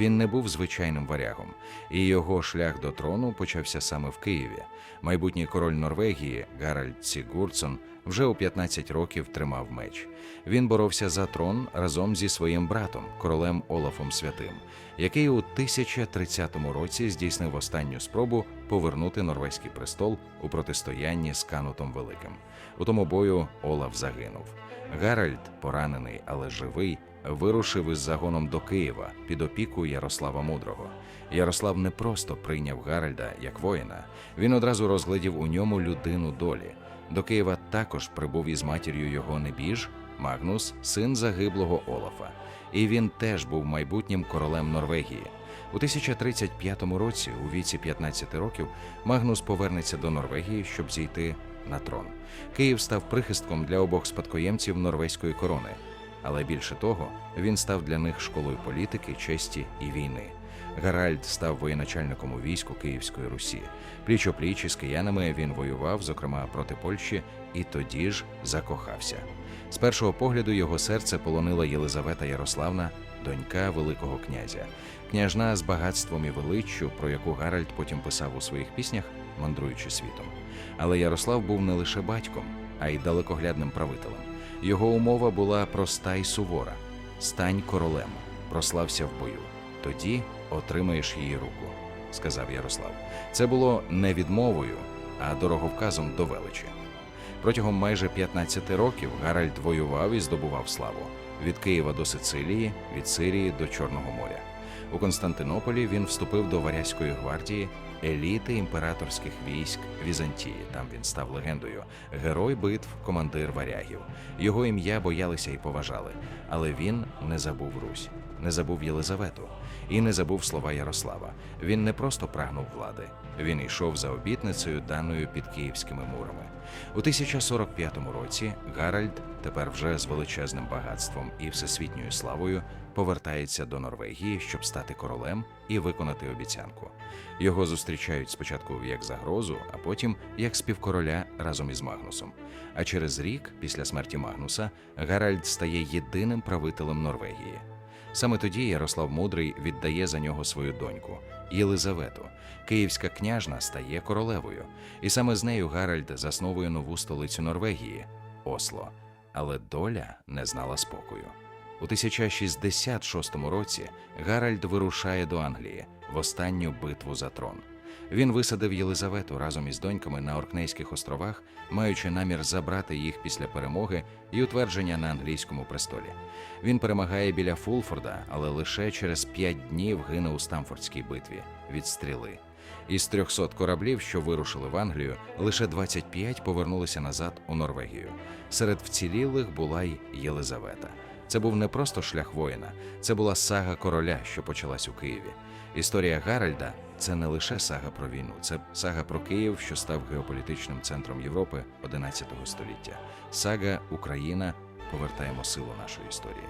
Він не був звичайним варягом, і його шлях до трону почався саме в Києві. Майбутній король Норвегії Гаральд Сігурдсон вже у 15 років тримав меч. Він боровся за трон разом зі своїм братом, королем Олафом Святим, який у 1030 році здійснив останню спробу повернути норвезький престол у протистоянні з Канутом Великим. У тому бою Олаф загинув. Гаральд, поранений, але живий, вирушив із загоном до Києва під опіку Ярослава Мудрого. Ярослав не просто прийняв Гаральда як воїна, він одразу розглядів у ньому людину долі. До Києва також прибув із матір'ю його небіж Магнус, син загиблого Олафа. І він теж був майбутнім королем Норвегії. У 1035 році, у віці 15 років, Магнус повернеться до Норвегії, щоб зійти на трон. Київ став прихистком для обох спадкоємців норвезької корони. Але більше того, він став для них школою політики, честі і війни. Гаральд став воєначальником у війську Київської Русі. Пліч опліч із киянами він воював, зокрема проти Польщі, і тоді ж закохався. З першого погляду його серце полонила Єлизавета Ярославна, донька Великого князя, княжна з багатством і величчю, про яку Гаральд потім писав у своїх піснях, мандруючи світом. Але Ярослав був не лише батьком, а й далекоглядним правителем. Його умова була проста й сувора: стань королем, прослався в бою. Тоді отримаєш її руку, сказав Ярослав. Це було не відмовою, а дороговказом до величі. Протягом майже 15 років Гаральд воював і здобував славу від Києва до Сицилії, від Сирії до Чорного моря. У Константинополі він вступив до Варязької гвардії, еліти імператорських військ Візантії. Там він став легендою, герой битв, командир варягів. Його ім'я боялися і поважали, але він не забув Русь, не забув Єлизавету і не забув слова Ярослава. Він не просто прагнув влади, він йшов за обітницею, даною під київськими мурами. У 1045 році Гаральд, тепер вже з величезним багатством і всесвітньою славою, повертається до Норвегії, щоб стати королем і виконати обіцянку. Його зустрічають спочатку як загрозу, а потім як співкороля разом із Магнусом. А через рік, після смерті Магнуса, Гаральд стає єдиним правителем Норвегії. Саме тоді Ярослав Мудрий віддає за нього свою доньку Єлизавету. Київська княжна стає королевою, і саме з нею Гаральд засновує нову столицю Норвегії Осло. Але доля не знала спокою. У 1066 році Гаральд вирушає до Англії в останню битву за трон. Він висадив Єлизавету разом із доньками на Оркнейських островах, маючи намір забрати їх після перемоги і утвердження на англійському престолі. Він перемагає біля Фулфорда, але лише через п'ять днів гине у Стамфордській битві від стріли. Із 300 кораблів, що вирушили в Англію, лише 25 повернулися назад у Норвегію. Серед вцілілих була й Єлизавета. Це був не просто шлях воїна, це була сага короля, що почалась у Києві. Історія Гаральда це не лише сага про війну, це сага про Київ, що став геополітичним центром Європи XI століття. Сага Україна повертаємо силу нашої історії.